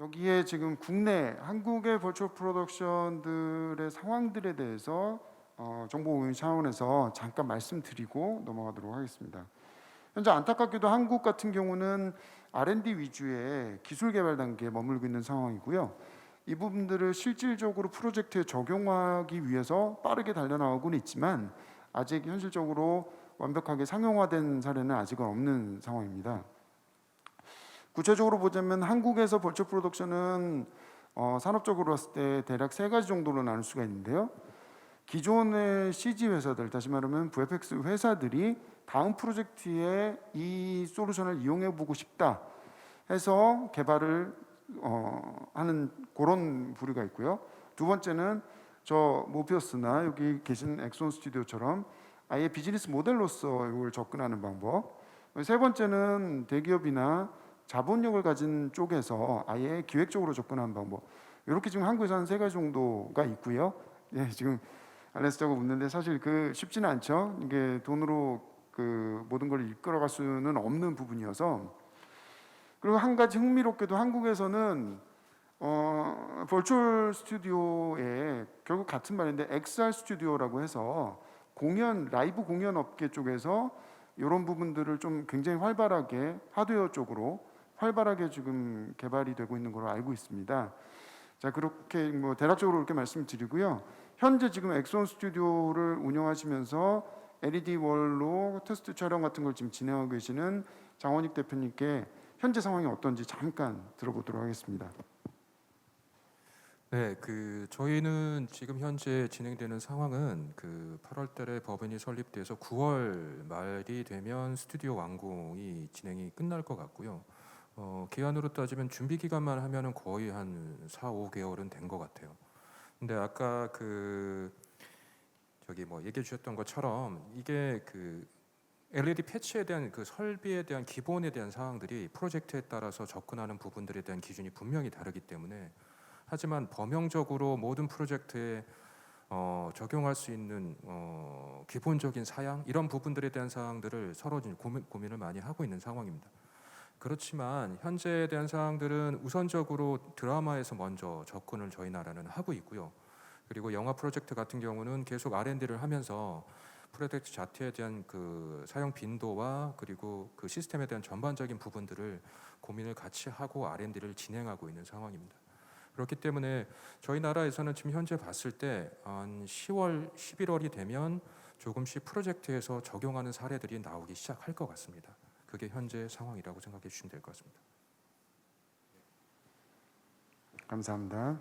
여기에 지금 국내 한국의 버추얼 프로덕션들의 상황들에 대해서 어, 정보 공유 차원에서 잠깐 말씀드리고 넘어가도록 하겠습니다. 현재 안타깝게도 한국 같은 경우는 R&D 위주의 기술 개발 단계에 머물고 있는 상황이고요. 이 부분들을 실질적으로 프로젝트에 적용하기 위해서 빠르게 달려나가고는 있지만 아직 현실적으로 완벽하게 상용화된 사례는 아직은 없는 상황입니다. 구체적으로 보자면 한국에서 벌처 프로덕션은 어, 산업적으로 봤을 때 대략 세 가지 정도로 나눌 수가 있는데요. 기존의 CG 회사들, 다시 말하면 VFX 회사들이 다음 프로젝트에 이 솔루션을 이용해 보고 싶다 해서 개발을 어, 하는 그런 부류가 있고요. 두 번째는 저 모피어스나 여기 계신 엑손 스튜디오처럼 아예 비즈니스 모델로서 이걸 접근하는 방법. 세 번째는 대기업이나 자본력을 가진 쪽에서 아예 기획적으로 접근하는 방법. 이렇게 지금 한국에서 한 세 가지 정도가 있고요. 예, 지금 알레스자고 묻는데 사실 그 쉽지는 않죠. 이게 돈으로 그 모든 걸 이끌어갈 수는 없는 부분이어서 그리고 한 가지 흥미롭게도 한국에서는 어, 벌추얼 스튜디오에 결국 같은 말인데 XR 스튜디오라고 해서 공연 라이브 공연 업계 쪽에서 이런 부분들을 좀 굉장히 활발하게 하드웨어 쪽으로 활발하게 지금 개발이 되고 있는 걸로 알고 있습니다. 자 그렇게 뭐 대략적으로 이렇게 말씀드리고요. 현재 지금 엑손 스튜디오를 운영하시면서 LED 월로 테스트 촬영 같은 걸 지금 진행하고 계시는 장원익 대표님께 현재 상황이 어떤지 잠깐 들어보도록 하겠습니다. 네, 그 저희는 지금 현재 진행되는 상황은 그 8월달에 법인이 설립돼서 9월 말이 되면 스튜디오 완공이 진행이 끝날 것 같고요. 어, 기간으로 따지면 준비 기간만 하면은 거의 한 4, 5개월은 된 것 같아요. 근데 아까 그 저기 뭐 얘기해 주셨던 것처럼 이게 그 LED 패치에 대한 그 설비에 대한 기본에 대한 사항들이 프로젝트에 따라서 접근하는 부분들에 대한 기준이 분명히 다르기 때문에 하지만 범용적으로 모든 프로젝트에 어, 적용할 수 있는 어, 기본적인 사양 이런 부분들에 대한 사항들을 서로 고민, 고민을 많이 하고 있는 상황입니다. 그렇지만 현재에 대한 사항들은 우선적으로 드라마에서 먼저 접근을 저희 나라는 하고 있고요. 그리고 영화 프로젝트 같은 경우는 계속 R&D를 하면서 프로젝트 자체에 대한 그 사용 빈도와 그리고 그 시스템에 대한 전반적인 부분들을 고민을 같이 하고 R&D를 진행하고 있는 상황입니다. 그렇기 때문에 저희 나라에서는 지금 현재 봤을 때 한 10월, 11월이 되면 조금씩 프로젝트에서 적용하는 사례들이 나오기 시작할 것 같습니다. 그게 현재 상황이라고 생각해 주시면 될 것 같습니다. 감사합니다.